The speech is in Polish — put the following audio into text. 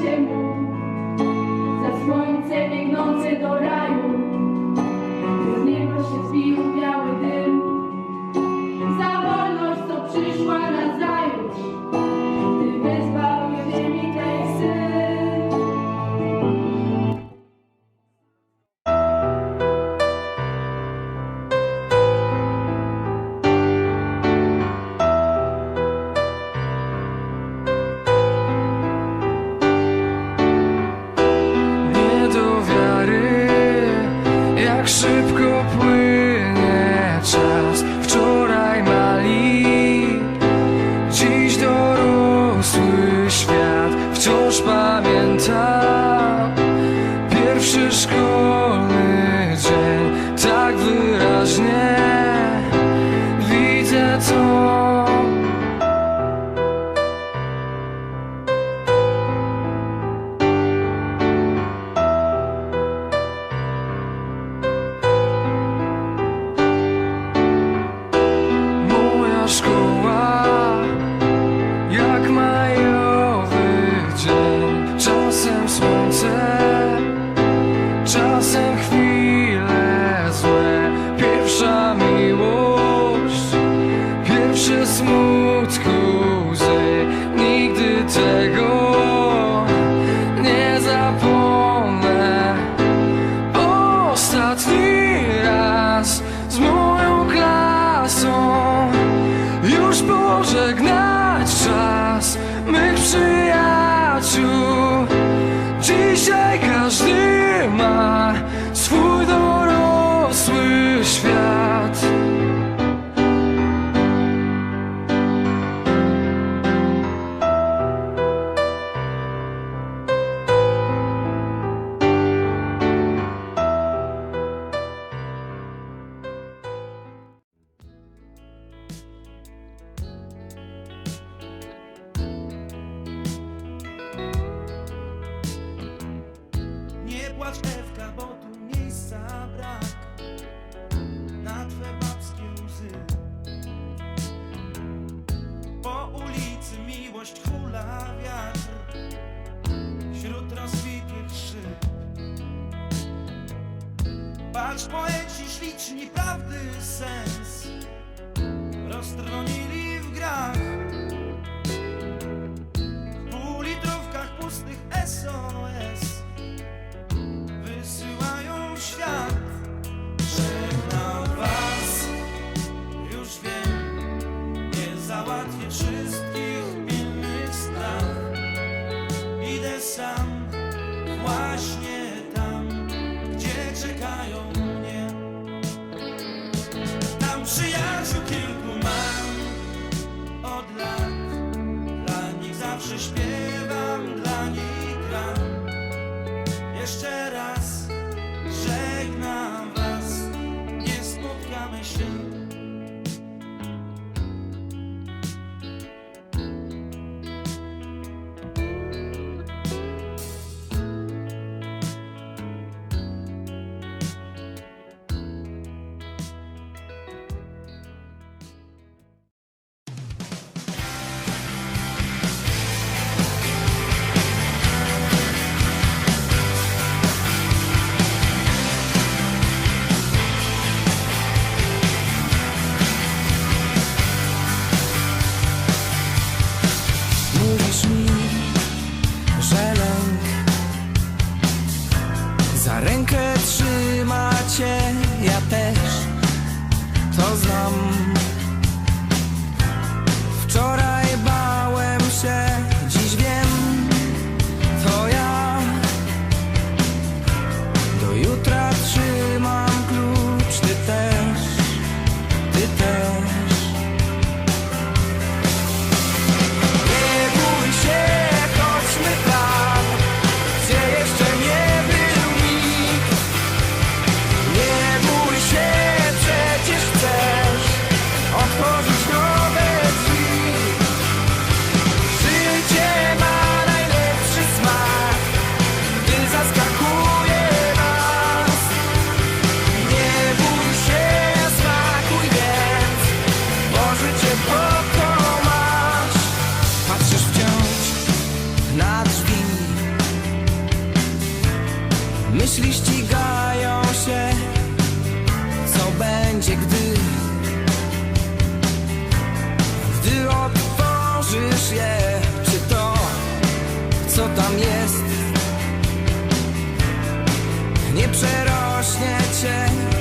chez moi. czy smutku Nigdy tego nie zapomnę. Ostatni raz z moją klasą Już pożegnać czas mych przyjaciół. Lecz poeci śliczni prawdy sens. Roztronili w grach. W półlitrówkach pustych SOS Wysyłają w świat Żegnam was Już wiem. Nie załatwię wszystkich pilnych spraw. Idę sam Właśnie tam Gdzie czekają. See ya. Czyż je, czy to, co tam jest. Nie przerośnie cię.